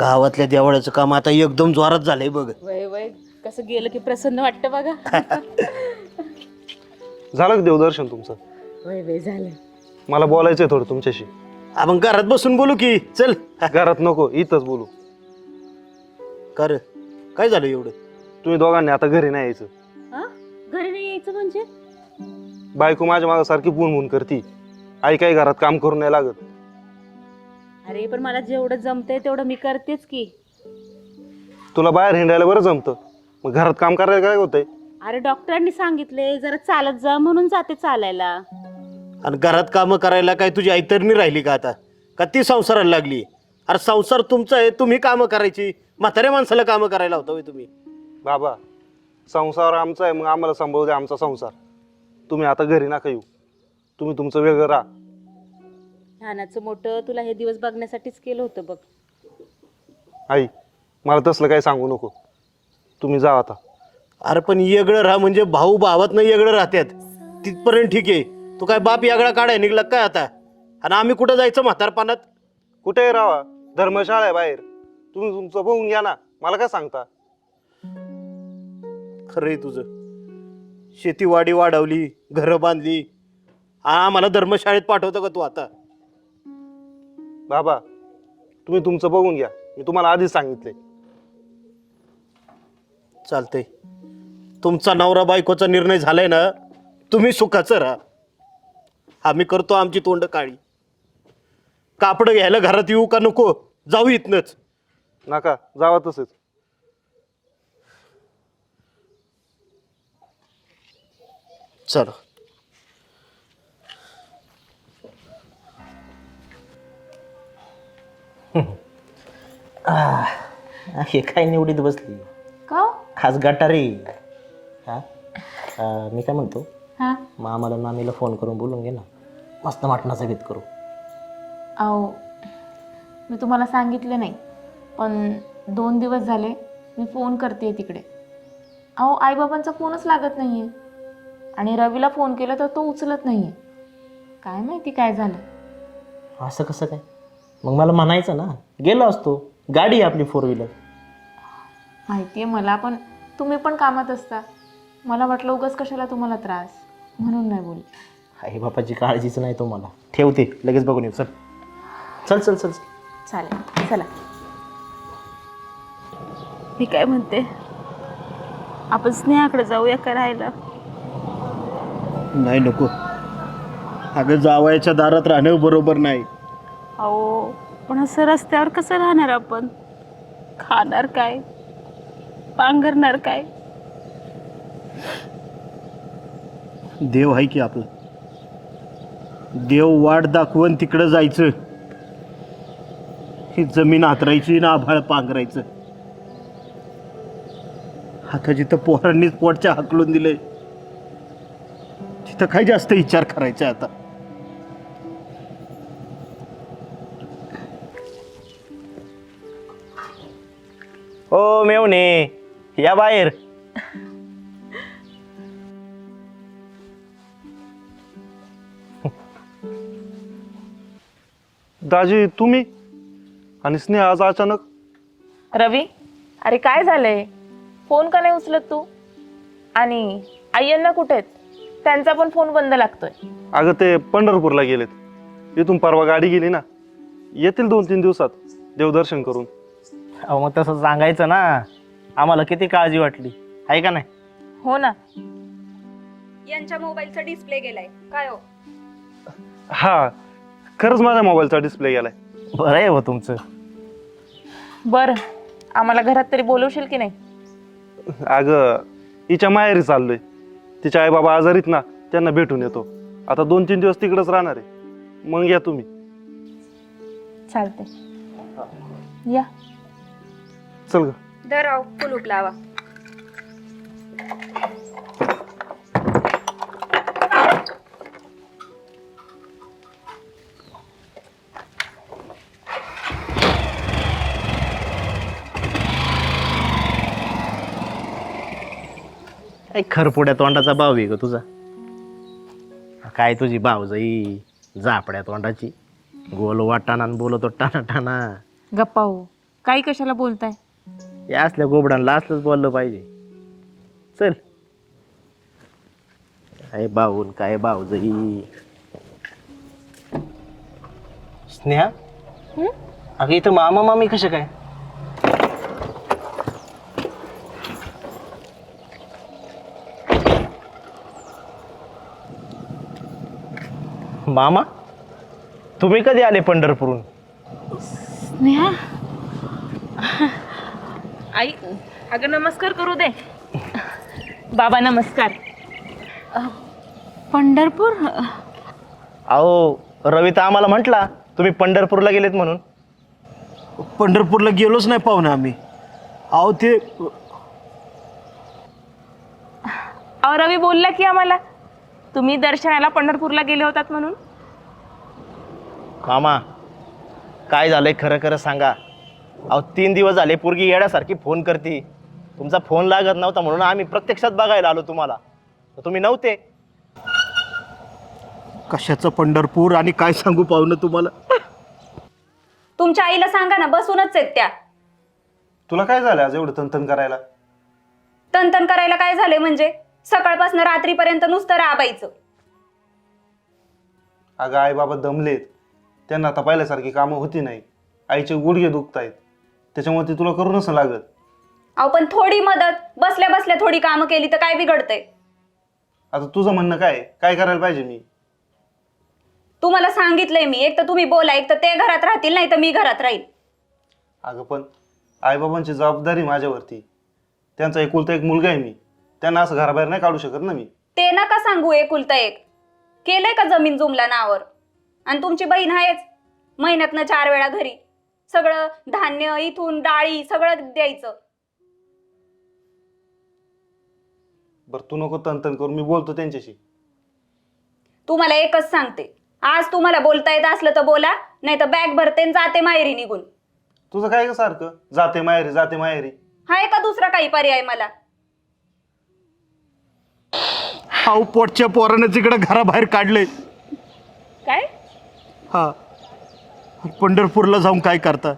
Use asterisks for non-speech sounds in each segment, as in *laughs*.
गावातल्या देवाळ्याचं काम आता एकदम जोरात झालंय बघ. वय वय. कसं गेलं की प्रसन्न वाटतं बघा. *laughs* झालं का देवदर्शन तुमचं? वय वय झालं. मला बोलायचंय थोडं तुमच्याशी. आपण घरात बसून बोलू की? चल. घरात नको इथंच बोलू. कर. काय झालं एवढं? तुम्ही दोघांनी आता घरी नाही यायचं. हा घरी नाही यायचं म्हणजे? बायको माझ्या मागं सारखी बुणबुण करती. आई काही घरात काम करून नाही लागत. अरे पण मला जेवढं जमतंय तेवढं मी करतेच की. तुला बाहेर हिंडायला बरं जमतं. मग घरात काम करायला काय होतंय? अरे डॉक्टरांनी सांगितले जरा चालत जा म्हणून जाते चालायला. आणि घरात कामं करायला काय तुझी ऐतरणी राहिली का आता? का ती संसाराला लागली? अरे संसार तुमचा आहे तुम्ही कामं करायची. म्हाताऱ्या माणसाला कामं करायला होता होय तुम्ही. बाबा संसार आमचा आहे मग आम्हाला सांभाळू द्या आमचा संसार. तुम्ही आता घरी नका येऊ. तुम्ही तुमचं वेगळं राहा. लहानाचं मोठं तुला हे दिवस बघण्यासाठीच केलं होतं बघ. आई मला तसलं काही सांगू नको. तुम्ही जा आता. अरे पण येगळं राहा म्हणजे भाऊ भावात नाही येगळं राहतात तिथपर्यंत ठीक आहे. तू काय बाप यागळा काढाय निघला काय आता? आणि आम्ही कुठं जायचं म्हातारपणात? कुठेही राहा धर्मशाळा आहे बाहेर. तुम्ही तुमचं बघून घ्या ना. मला काय सांगता? खरं आहे तुझं. शेतीवाडी वाढवली घरं बांधली. आम्हाला धर्मशाळेत पाठवतं का तू आता? बाबा तुम्ही तुमचं बघून घ्या. मी तुम्हाला आधीच सांगितले चालतंय. तुमचा नवरा बायकोचा निर्णय झालाय ना तुम्ही सुखाचं राहा. आम्ही करतो आमची तोंड काळी. कापड घ्यायला घरात येऊ का नको जाऊ इथनच. नका जावा तसेच. चल. *laughs* हे काय निवडीत बसली. का आज गटारी हा? अं, मी काय म्हणतो? हा? मामाला मामीला फोन करून बोलून घे ना. मस्त मटणाचा गीत करू. अहो मी तुम्हाला सांगितलं नाही पण दोन दिवस झाले मी फोन करते तिकडे. अहो आईबाबांचा फोनच लागत नाही आहे आणि रवीला फोन केला तर तो उचलत नाही आहे काय माहिती काय झालं? असं कसं काय? मग मला म्हणायचं ना. गेलो असतो. गाडी आहे आपली फोर व्हीलर माहिती आहे मला पण तुम्ही पण कामात असता. मला वाटलं उगाच कशाला तुम्हाला त्रास? म्हणून नाही बोलली. आई बापाची काळजीच नाही तो मला ठेवते. लगेच बघून येऊ. चल. चल चल चल. चल. चालेल. चला. मी काय म्हणते? आपण स्नेहाकडे जाऊया करायला नाही नको. अगं जावयाच्या दारात राहणं बरोबर नाही. अहो पण असं रस्त्यावर कसं राहणार आपण? खाणार काय? पांघरणार काय? देव आहे की आपला? देव वाट दाखवून तिकडं जायचं. ही जमीन हातरायची ना आभाळ पांघरायचं. आता जिथं पोरांनीच पोटच्या हाकलून दिलंय. तिथं काय जास्त विचार करायचा आता? ओ मेवणे या बाहेर. दाजी तुम्ही? आणि स्नेह आज अचानक? रवी अरे काय झालंय? फोन का नाही उचलत तू? आणि आय्यांना कुठे आहेत? त्यांचा पण फोन बंद लागतोय. अगं ते पंढरपूरला गेलेत. इथून परवा गाडी गेली ना. येतील दोन तीन दिवसात. देवदर्शन करून. अहो मग तसं सांगायचं ना आम्हाला किती काळजी वाटली आहे का नाही? हो ना. यांच्या मोबाईलचा डिस्प्ले गेलाय. काय हो? हा खरंच माझ्या मोबाईलचा डिस्प्ले गेलाय. बरं आहे हो तुमचं. बरं आम्हाला घरात तरी बोलवशील की नाही? अगं हिच्या माहेरी चाललोय. तिच्या आई बाबा आजारीत ना त्यांना भेटून येतो. आता दोन तीन दिवस तिकडंच राहणार आहे. मग या तुम्ही. चालते या. चल ग. धराव कुलूप लावा काय खरपुड्या तोंडाचा भाव आहे ग तुझा. काय तुझी भावजाई जापड्या तोंडाची. गोल वाटाणा आणि बोलतो टाना टाना गप्पा हो. काही कशाला बोलताय? या असल्या गोबडांना असलंच बोललं पाहिजे. चल. काय बाहून काय भाऊजई स्नेहा? अगं इथं मामा मामी कशा काय? मामा? तुम्ही कधी आले पंढरपूरहून? स्नेहा? आई अगं नमस्कार करू दे. बाबा नमस्कार. पंढरपूर? अहो रवी तर आम्हाला म्हटला तुम्ही पंढरपूरला गेलेत म्हणून. पंढरपूरला गेलोच नाही पाहुणे आम्ही. अहो ते अहो रवी बोलला की आम्हाला तुम्ही दर्शनाला पंढरपूरला गेले होतात म्हणून? मामा काय झालंय खरं खरं सांगा. अहो तीन दिवस झाले पोरगी येण्यासारखी फोन करते. तुमचा फोन लागत नव्हता म्हणून आम्ही प्रत्यक्षात बघायला आलो तुम्हाला. तर तुम्ही नव्हते. कशाचं पंढरपूर आणि काय सांगू पाहुणं तुम्हाला? तुमच्या आईला सांगा ना बसूनच आहेत त्या. तुला काय झालं आज एवढं तंतन करायला? तनतन करायला काय झाले म्हणजे? सकाळपासून रात्रीपर्यंत नुसतं राबायचं. अगं आई बाबा दमलेत. त्यांना आता पहिल्यासारखी कामं होती नाही. आईचे गुडघे दुखतायत. त्याच्यामुळे ते तुला करू नसं लागत. अहो पण थोडी मदत. बसल्या बसल्या थोडी कामं केली तर काय बिघडतंय? आता तुझं म्हणणं काय? आहे? काय करायला पाहिजे मी? तुम्हाला सांगितलंय मी. एक तर तुम्ही बोला एक तर ते घरात राहतील नाही तर मी घरात राहील. अगं पण आईबाबांची जबाबदारी माझ्यावरती. त्यांचा एकुलता एक मुलगा आहे मी. त्यांना असं घराबाहेर नाही काढू शकत ना मी. ते नका सांगू एकुलता एक. केलंय का जमीन जुमला नावर आणि तुमची बहीण आहेच. महिन्यातनं चार वेळा घरी. सगळं धान्य इथून डाळी सगळं द्यायचं. बरं तू नको तंतन करून मी बोलतो त्यांच्याशी. तुम्हाला एकच सांगते. आज तुम्हाला बोलता येत असलं तर बोला नाही तर बॅग भरते आणि जाते माहेरी निघून. तुझं काय ग सारखं? जाते माहेरी जाते माहेरी. हाय का दुसरा काही पर्याय मला. अहो पोटच्या पोरानं तिकडं घराबाहेर काढलंय. काय? हा. पंढरपूरला जाऊन काय करता?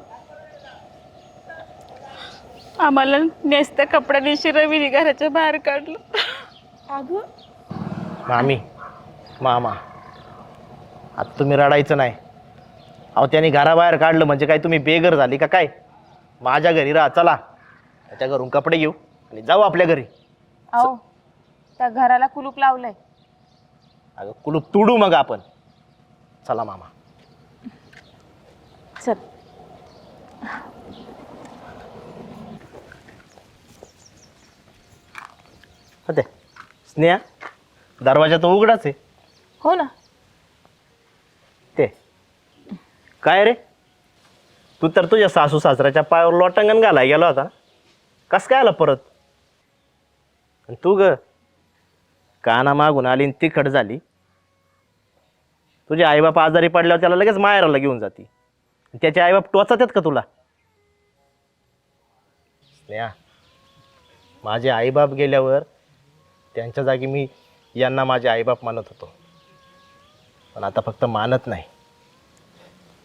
आम्हाला नेसत्या कपड्याने रवीने घराच्या बाहेर काढलं. अगं? मामी मामा आता तुम्ही रडायचं नाही. अहो त्याने घराबाहेर काढलं म्हणजे काय तुम्ही बेघर झाली का काय? माझ्या घरी राहा चला. त्याच्या घरून कपडे घेऊ आणि जाऊ आपल्या घरी. अहो त्या घराला कुलूप लावलंय. अगं कुलूप तुडू मग आपण. चला मामा. चल होते स्नेहा दरवाजा तो उघडाच आहे. हो ना. ते काय रे? तू तर तुझ्या सासू सासऱ्याच्या पायावर लोटांगण घालाय गेला होता. कस काय आला परत? आणि तू ग काना मागून आली आणि तिखट झाली. तुझे आईबाप आजारी पडल्यावर त्याला लगेच माहेराला घेऊन जाते. त्याचे आईबाप टोचतात का तुला? स्नेहा माझे आईबाप गेल्यावर त्यांच्या जागी मी यांना माझे आईबाप मानत होतो. पण आता फक्त मानत नाही.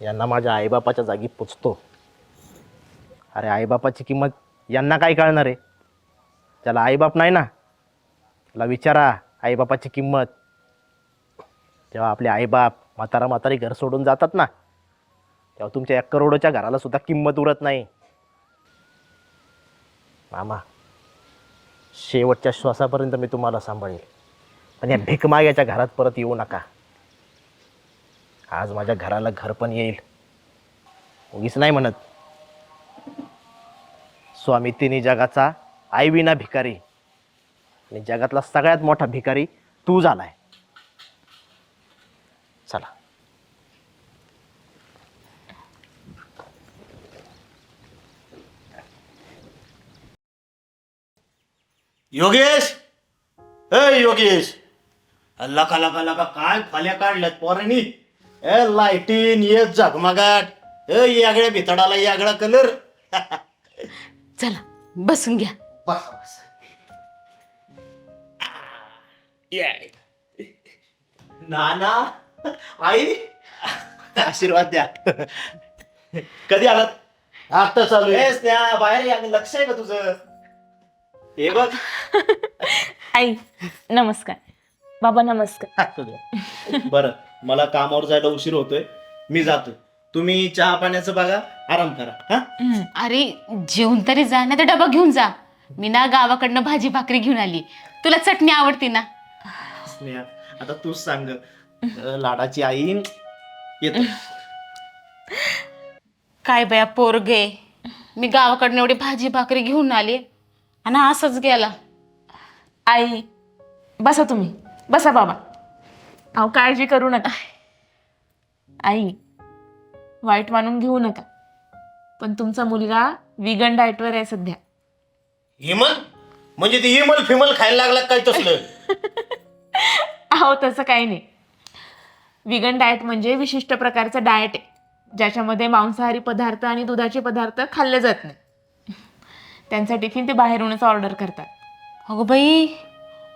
यांना माझ्या आईबापाच्या जागी पुचतो अरे आईबापाची किंमत यांना काय कळणार आहे? त्याला आईबाप नाही ना त्याला विचारा आईबापाची किंमत. जेव्हा आपले आईबाप म्हातारा म्हातारी घर सोडून जातात ना. तेव्हा तुमच्या एक करोडच्या घराला सुद्धा किंमत उरत नाही. मामा शेवटच्या श्वासापर्यंत मी तुम्हाला सांभाळेल. पण या भिकमाग्याच्या घरात परत येऊ नका. आज माझ्या घराला घर पण येईल. उगीच नाही म्हणत. स्वामी तिन्ही जगाचा आईविना भिकारी आणि जगातला सगळ्यात मोठा भिकारी तू झालाय. चला. योगेश! ए योगेश! लका लका लका काय फाल्या काढल्यात पोरांनी? ए लाईटीन ये झगमगाट ए यागळ्या भितडाला यागळा कलर चला बसून घ्या. बस बस. नाना आई आशीर्वाद द्या. कधी आलात? आता चालू आहे. बाहेर या, लक्ष आहे का तुझं? हे बघ. आई नमस्कार. बाबा नमस्कार. बरं मला कामावर जायला उशीर होतोय. मी जातो तुम्ही चहा पाण्याचं बघा आराम करा. हा? अरे जेवून तरी जा नाही तर डबा घेऊन जा. मी ना गावाकडनं भाजी भाकरी घेऊन आली. तुला चटणी आवडते ना? स्नेहा आता तूच सांग. अं, लाडाची आई येतो. काय बया पोरगे. मी गावाकडनं एवढी भाजी भाकरी घेऊन आली. आणि असंच गेला. आई बसा तुम्ही. बसा बाबा. अहो काळजी करू नका. आई वाईट मानून घेऊ नका. पण तुमचा मुलगा विगन डाएटवर आहे सध्या. हिमल? म्हणजे ती हिमल फिमल खायला लागला काय तसलं? *laughs* अहो तसं काही नाही. विगन डाएट म्हणजे विशिष्ट प्रकारचं डाएट आहे ज्याच्यामध्ये मांसाहारी पदार्थ आणि दुधाचे पदार्थ खाल्ले जात नाही त्यांचा टिफिन ते बाहेरूनच ऑर्डर करतात. अगं बाई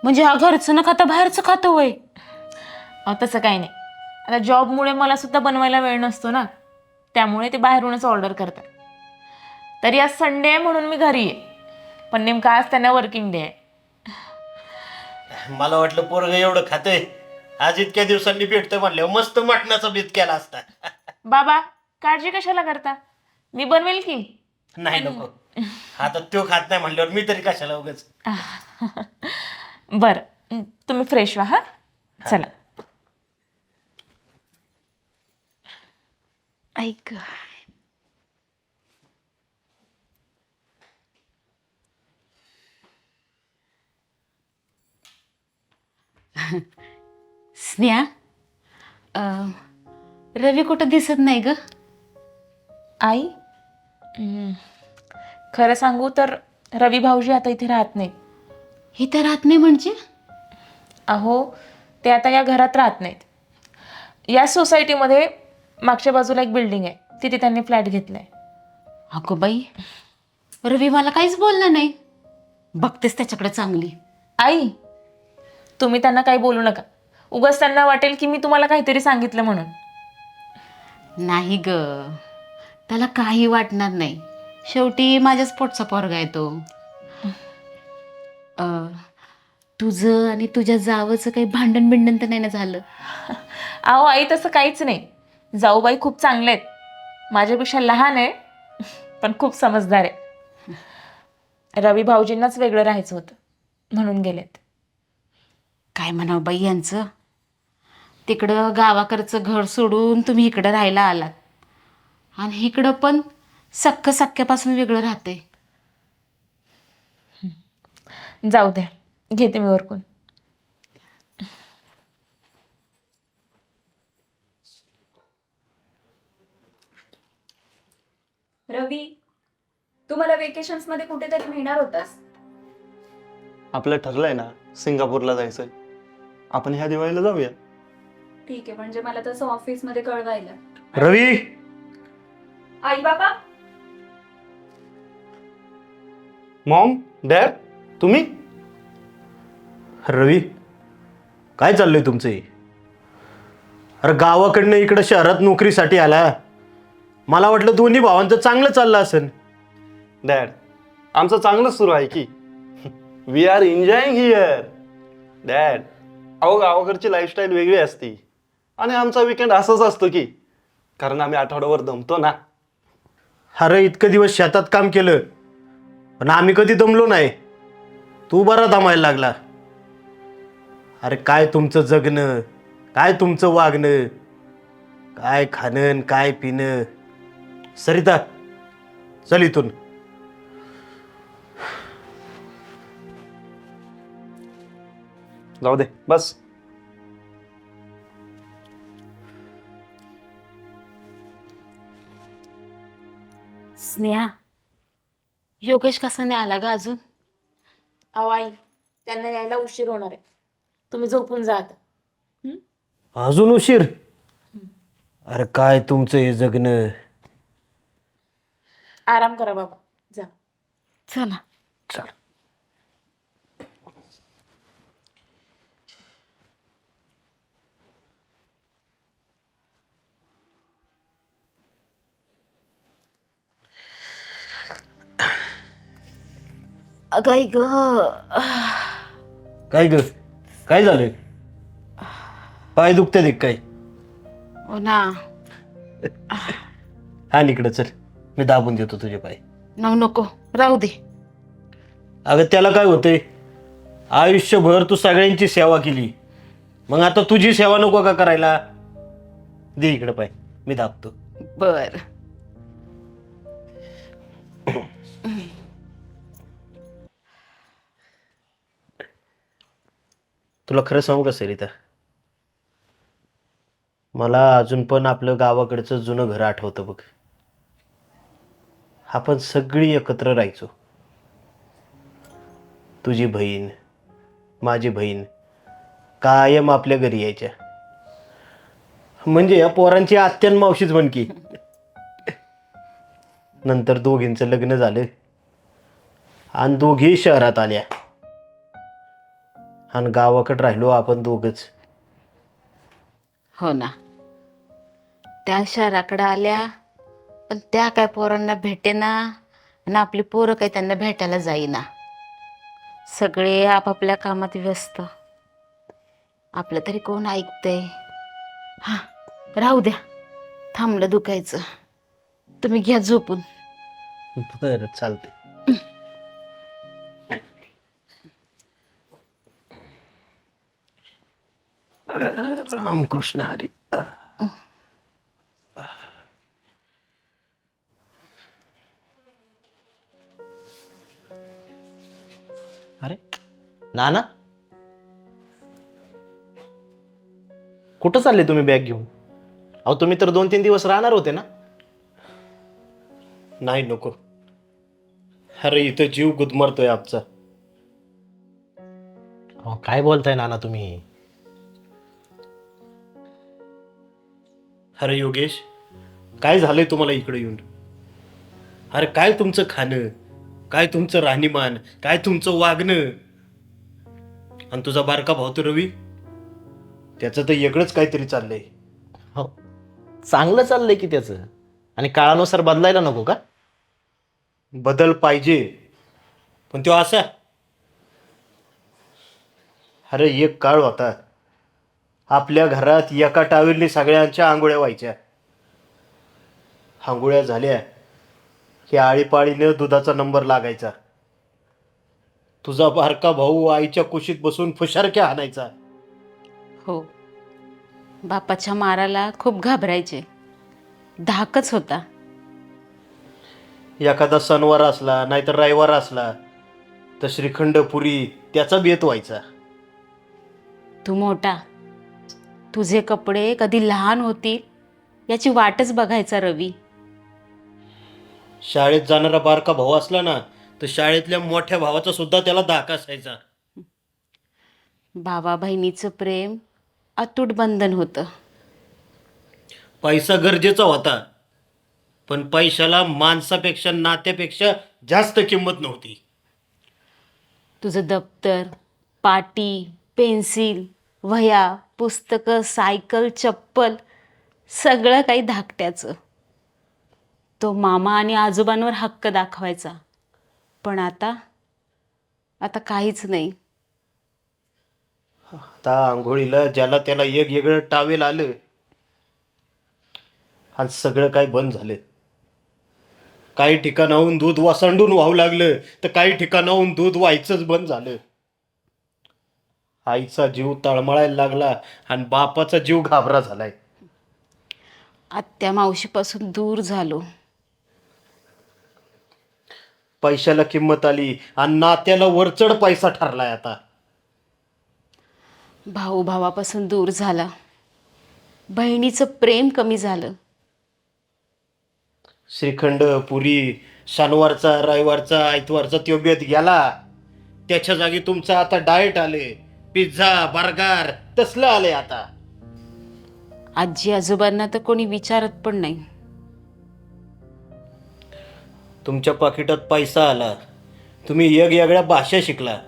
म्हणजे हा घरचं न खाता बाहेरचं खातो वय. अहो तसं काही नाही. आता जॉबमुळे मला सुद्धा बनवायला वेळ नसतो ना. त्यामुळे ते बाहेरूनच ऑर्डर करतात. तरी आज संडे आहे म्हणून मी घरी आहे. पण नेमका आज त्यांना वर्किंग डे आहे. मला वाटलं पोरग एवढं खातंय. आज इतक्या दिवसांनी भेटतं म्हणल्यावर मस्त मटणाचा बीत केला असता. बाबा काळजी कशाला करता? मी बनवेल की? नाही नको. आता तो खात नाही म्हणल्यावर मी तरी कशाला उगाच? *laughs* बरं तुम्ही फ्रेश व्हा हा? चला. ऐक *laughs* स्नेहा अं, रवी कुठं दिसत नाही ग? आई. खरं सांगू तर रवी भाऊजी आता इथे राहत नाही. इथं राहत नाही म्हणजे? अहो ते आता या घरात राहत नाहीत. या सोसायटीमध्ये मागच्या बाजूला एक बिल्डिंग आहे. तिथे त्यांनी फ्लॅट घेतलाय. अगो बाई रवी मला काहीच बोलला नाही. बघतेस त्याच्याकडे चांगली. आई तुम्ही त्यांना काही बोलू नका. उगाच त्यांना वाटेल की मी तुम्हाला काहीतरी सांगितलं म्हणून. नाही ग. त्याला काही वाटणार नाही. शेवटी माझ्याच पोटचा पोरगा आहे तो. अं, तुझं आणि तुझ्या जावचं काही भांडण बिंडण तर नाही ना झालं? अहो आई तसं काहीच नाही. जाऊबाई खूप चांगले आहेत. माझ्यापेक्षा लहान आहे पण खूप समजदार आहे. रवी भाऊजींनाच वेगळं राहायचं होतं म्हणून गेलेत. काय म्हणावं बाई यांचं? तिकडं गावाकडचं घर सोडून तुम्ही इकडं राहायला आलात. आणि इकडं पण सख्ख सख्यापासून वेगळं राहते जाऊ द्या. घेते मी वरकून. रवी तुम्हाला वेकेशन्समध्ये कुठेतरी नेणार होतास. आपलं ठरलंय ना सिंगापूरला जायचंय. आपण ह्या दिवाळीला जाऊया. ठीक आहे म्हणजे मला तसं ऑफिसमध्ये कळवायला. रवी! आई बाबा? मॉम डॅड तुम्ही? रवी काय चाललंय तुमचं अरे गावाकडनं इकडं शहरात नोकरीसाठी आला. मला वाटलं दोन्ही भावांचं चांगलं चाललं असेल. डॅड आमचं चांगलंच सुरू आहे की. We are enjoying here dad अहो गावाकडची लाईफस्टाईल वेगळी असती. आणि आमचा विकेंड असंच असतो की. कारण आम्ही आठवड्यावर दमतो ना. अरे इतकं दिवस शेतात काम केलं. पण आम्ही कधी दमलो नाही. तू बरा दमायला लागला. अरे काय तुमचं जगणं? काय तुमचं वागणं? काय खाणं काय पिणं? सरिता चल इथून. जाऊ दे बस. स्नेहा. योगेश कसा नाही आला ग अजून? अहो आई त्यांना यायला उशीर होणार आहे. तुम्ही झोपून जा आता. अजून उशीर? अरे काय तुमचं हे जगणं? आराम करा बाबा. जा. चला. चल. अगाई ग काय ग? काय झालं पाय दुखते काय. हो ना. हा इकडं चल. मी दाबून देतो तुझे पाय. नको नको. राहू दे. अगं त्याला काय होतंय? आयुष्यभर तू सगळ्यांची सेवा केली. मग आता तुझी सेवा नको का करायला? दे इकडं पाय. मी दाबतो. बर. तुला खरं सांगू का सरिता? मला अजून पण आपलं गावाकडचं जुनं घर आठवतं बघ. आपण सगळी एकत्र राहायचो. तुझी बहीण माझी बहीण कायम आपल्या घरी यायच्या. म्हणजे या पोरांची आत्यान मावशीच म्हण की. नंतर दोघींचं लग्न झालं. आणि दोघी शहरात आल्या. आणि गावाकडे राहिलो आपण दोघच. हो ना. त्या शहराकडे आल्या पण त्या काय पोरांना भेटेना आणि आपली पोरं काही त्यांना भेटायला जाईना. सगळे आपापल्या कामात व्यस्त. आपलं तरी कोण ऐकतंय? हां राहू द्या. थांबलं दुखायचं. तुम्ही घ्या झोपून. बरं चालते रामकृष्ण हरी अरे नाना? कुठं चालले तुम्ही बॅग घेऊन? अहो तुम्ही तर दोन तीन दिवस राहणार होते ना? नाही नको. अरे इथं जीव गुदमरतोय आमचा. अहो काय बोलताय नाना तुम्ही? अरे योगेश काय झालंय तुम्हाला इकडे येऊन? अरे काय तुमचं खाणं? काय तुमचं राहणीमान? काय तुमचं वागणं? आणि तुझा बारका भाऊ तो रवी? त्याचं तर वेगळंच काहीतरी चाललंय. हो. चांगलं चाललंय की त्याचं. आणि काळानुसार बदलायला नको का? बदल पाहिजे. पण तो असा अरे एक काळ होता. आपल्या घरात एका टावेलनी सगळ्यांच्या आंघोळ्या व्हायच्या. आंघोळ्या झाल्या की आळीपाळीनं दुधाचा नंबर लागायचा. तुझा बारका भाऊ आईच्या कुशीत बसून फुशारक्या आणायचा. हो. बापाच्या माराला खूप घाबरायचे. धाकच होता. एखादा सणवार असला नाहीतर रविवार असला तर श्रीखंड पुरी त्याचा बेत व्हायचा. तू मोठा. तुझे कपडे कधी लहान होतील याची वाटच बघायचा रवी. शाळेत जाणारा बारका भाऊ असला ना तर शाळेतल्या मोठ्या भावाचा सुद्धा त्याला धाक असायचा. भावा बहिणीचं प्रेम अतूट बंधन होतं. पैसा गरजेचा होता पण पैशाला माणसापेक्षा नात्यापेक्षा जास्त किंमत नव्हती. तुझं दप्तर पाटी पेन्सिल वह्या पुस्तकं सायकल चप्पल सगळं काही धाकट्याचं. तो मामा आणि आजोबांवर हक्क दाखवायचा. पण आता आता काहीच नाही. आता आंघोळीला ज्याला त्याला एक वेगळं टावेल आलं आज सगळं काही बंद झालं काही ठिकाणाहून दूध वासंडून वाहू लागलं तर काही ठिकाणाहून दूध व्हायचंच बंद झालं. आईचा जीव तळमळायला लागला आणि बापाचा जीव घाबरा झालाय. आत्या मावशीपासून दूर झालो. पैशाला किंमत आली आणि नात्याला वरचढ पैसा ठरलाय आता. भाऊ भावापासून दूर झाला. बहिणीचं प्रेम कमी झालं. श्रीखंड पुरी शनिवारचा रविवारचा आयतवारचा बेत गेला. त्याच्या जागी तुमचं आता डाएट आले. पिझ्झा बर्गर तसलं आले आता. आजी आजोबांना तर कोणी विचारत पण नाही. तुमच्या पाकिटात पैसा आला. तुम्ही वेगवेगळ्या भाषा शिकला.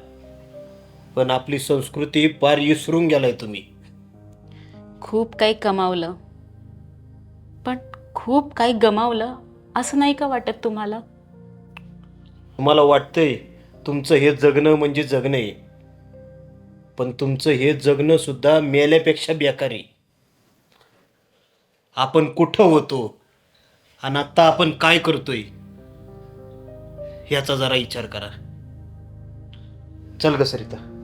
पण आपली संस्कृती पार विसरून गेलाय तुम्ही. खूप काही कमावलं. पण खूप काही गमावलं असं नाही का वाटत तुम्हाला? तुम्हाला वाटतंय तुमचं हे जगणं म्हणजे जगणं आहे. पण तुमचं हे जगणं सुद्धा मेल्यापेक्षा बेकार. आहे आपण कुठं होतो? आणि आत्ता आपण काय करतोय? याचा जरा विचार करा. चल ग सरिता.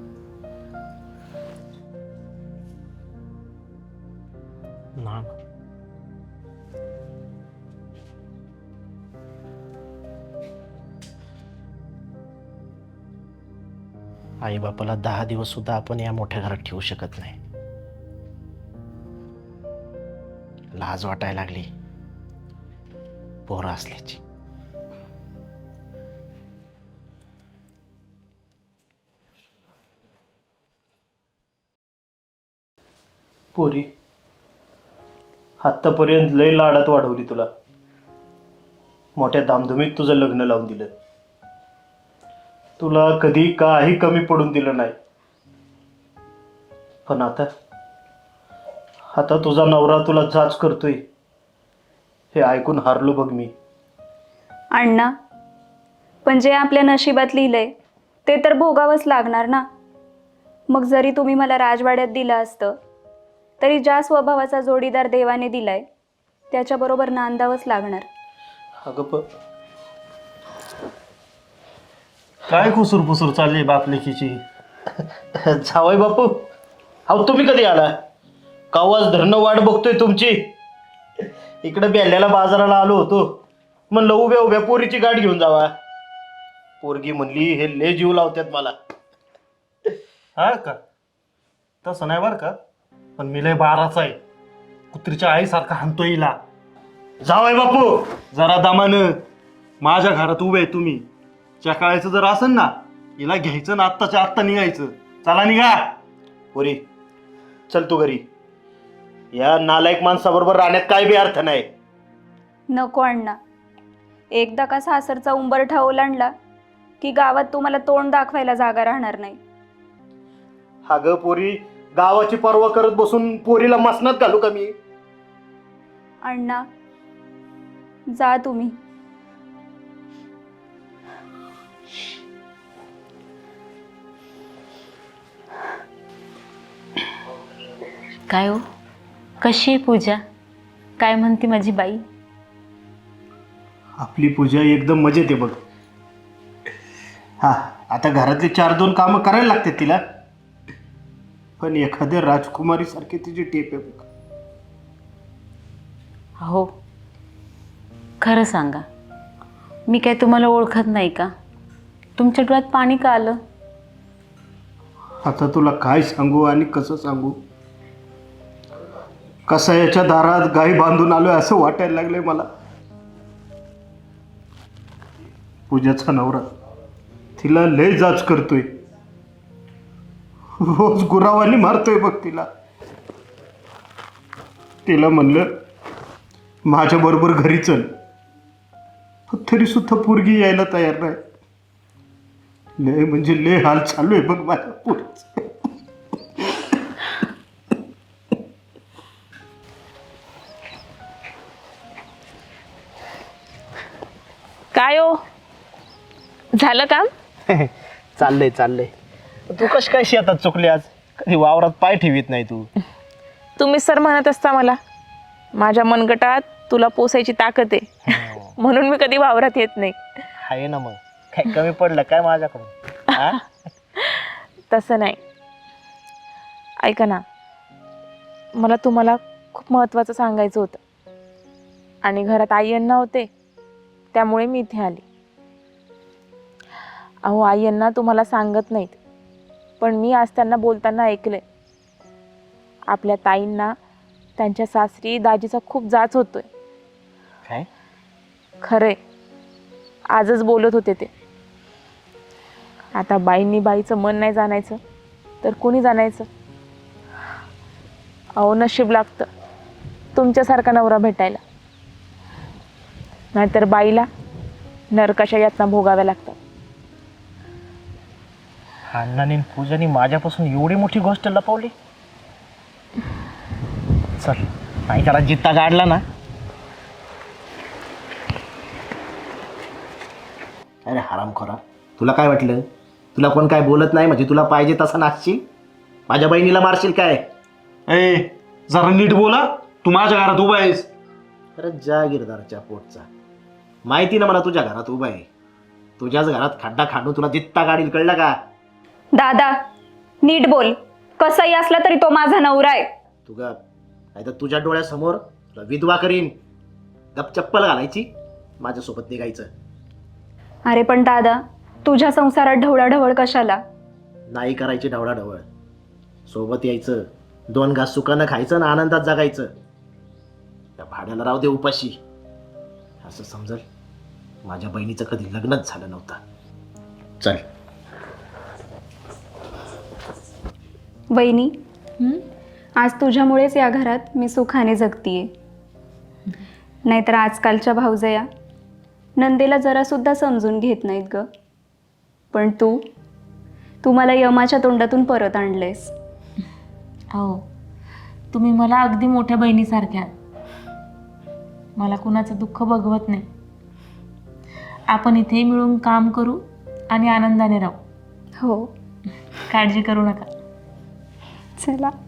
आईबापाला दहा दिवस सुद्धा आपण या मोठ्या घरात ठेवू शकत नाही. लाज वाटायला लागली. पोरं असल्याची. पोरी आत्तापर्यंत लय लाडात वाढवली तुला. मोठ्या धामधुमीत तुझं लग्न लावून दिलं. तुला कधी काही कमी पडून दिलं नाही. पण आता आता तुझा नवरा तुला जाच करतोय. हे ऐकून हारलो बघ मी. अण्णा पण जे आपल्या नशिबात लिहिलंय ते तर भोगावंच लागणार ना? मग जरी तुम्ही मला राजवाड्यात दिलं असतं तरी ज्या स्वभावाचा जोडीदार देवाने दिलाय त्याच्याबरोबर नांदावंच लागणार. अगं प काय खुसूर फुसूर चालली बापलेकीची जावय बापू अहो तुम्ही कधी आला? कावाच धरणं वाट बघतोय तुमची. इकडे बेल्ल्याला बाजाराला आलो होतो. म्हणलं उभ्या उभ्या पोरीची गाठ घेऊन जावा. पोरगी म्हणली हे ले जीव लावतात मला. हा का? तसं नाही बरं का? पण मी लय बाराचा आहे. कुत्रीच्या आईसारखा हाणतो हिला. जावय बापू! जरा दमानं. माझ्या घरात उभे आहे तुम्ही. चकाळायचं जर असेल ना हिला घ्यायचं ना आत्ताच्या आत्ता निघायचं. चला निघा. पोरी चल तू घरी. या नालायक माणसाबरोबर राहण्यात काय बी अर्थ नाही. नको अण्णा. एकदा का सासरचा उंबरठा ओलांडला की गावात तुम्हाला तोंड दाखवायला जागा राहणार नाही. अगं पोरी गावाची पर्वा करत बसून पोरीला मसनात घालू का मी? अण्णा जा तुम्ही. काय हो? कशी आहे पूजा? काय म्हणते माझी बाई? आपली पूजा एकदम मजेत आहे बघ. हा आता घरातले चार दोन कामं करायला लागतात तिला. पण एखाद्या राजकुमारी सारखी तिची टेप आहे बघ. हो. खरं सांगा. मी काय तुम्हाला ओळखत नाही का? तुमच्या डोळ्यात पाणी का आलं? आता तुला काय सांगू आणि कसं सांगू? कसा याच्या दारात गाई बांधून आलोय असं वाटायला लागलंय मला. पूजाचा नवरा तिला लय जाच करतोय. रोज गुरावानी मारतोय बघ तिला. तिला म्हणलं माझ्या बरोबर घरी चल. तरी सुद्धा पोरगी यायला तयार नाही. लय म्हणजे लय हाल चालू आहे बघ माझ्या पुढे काय हो? झालं काम? *laughs* चाललंय चाललंय. तू कश काय शेतात चुकली आज? कधी वावरात पाय ठेवीत नाही तू. तुम्ही सर म्हणत असता मला माझ्या मनगटात तुला पोसायची ताकद आहे. *laughs* म्हणून मी कधी वावरात येत नाही. आहे ना मग. काय कमी पडलं काय माझ्याकडून? हा? *laughs* तसं नाही. ऐका ना मला तुम्हाला खूप महत्त्वाचं सांगायचं होतं. आणि घरात आई अण्णा होते त्यामुळे मी इथे आली. अहो आई अण्णा तुम्हाला सांगत नाहीत पण मी आज त्यांना बोलताना ऐकलंय. आपल्या ताईंना त्यांच्या सासरी दाजीचा खूप जाच होतोय. काय? खरंय. आजच बोलत होते ते. आता बाईंनी बाईचं मन नाही जाणायचं तर कोणी जाणायचं? अहो नशीब लागतं तुमच्यासारखा नवरा भेटायला. नाहीतर बाईला नरकाशा यातना भोगाव्या लागतात. अण्णाने पूजाने माझ्यापासून एवढी मोठी गोष्ट लपवली? चल नाही त्याला जित्ता गाडला ना. अरे हराम खोरा तुला काय वाटलं? तुला कोण काय बोलत नाही म्हणजे तुला पाहिजे तसा नाचशील माझ्या बहिणीला मारशील काय? ए जरा नीट बोला. तू माझ्या घरात उभा आहेस. अरे जागीरदारच्या पोटचा. माहिती ना मला तुझ्या घरात उभा आहे. तुझ्याच घरात खड्डा खांडून तुला जित्ता काढील कळलं का? दादा नीट बोल. कसाही असला तरी तो माझा नवरा आहे. तू ग नाही तर तुझ्या डोळ्यासमोर तुला विधवा करीन. गप चप्पल घालायची. माझ्यासोबत निघायचं. अरे पण दादा तुझ्या संसारात ढवळाढवळ कशाला? नाही करायची ढवळाढवळ. सोबत यायचं दोन घास सुकानं खायचं ना आनंदात जगायचं. त्या भाड्याला राहू दे उपाशी. असं समजल? माझ्या बहिणीचं कधी लग्नच झालं नव्हतं. चल. वहिनी हं? आज तुझ्यामुळेच या घरात मी सुखाने जगतीये. नाहीतर आजकालच्या भावजया नंदेला जरासुद्धा समजून घेत नाहीत ग. पण तू? तू मला यमाच्या तोंडातून परत आणलेस. अहो तुम्ही मला अगदी मोठ्या बहिणीसारख्या आहात. मला कुणाचं दुःख बघवत नाही. आपण इथे मिळून काम करू आणि आनंदाने राहू. हो. काळजी करू नका. चला. हं.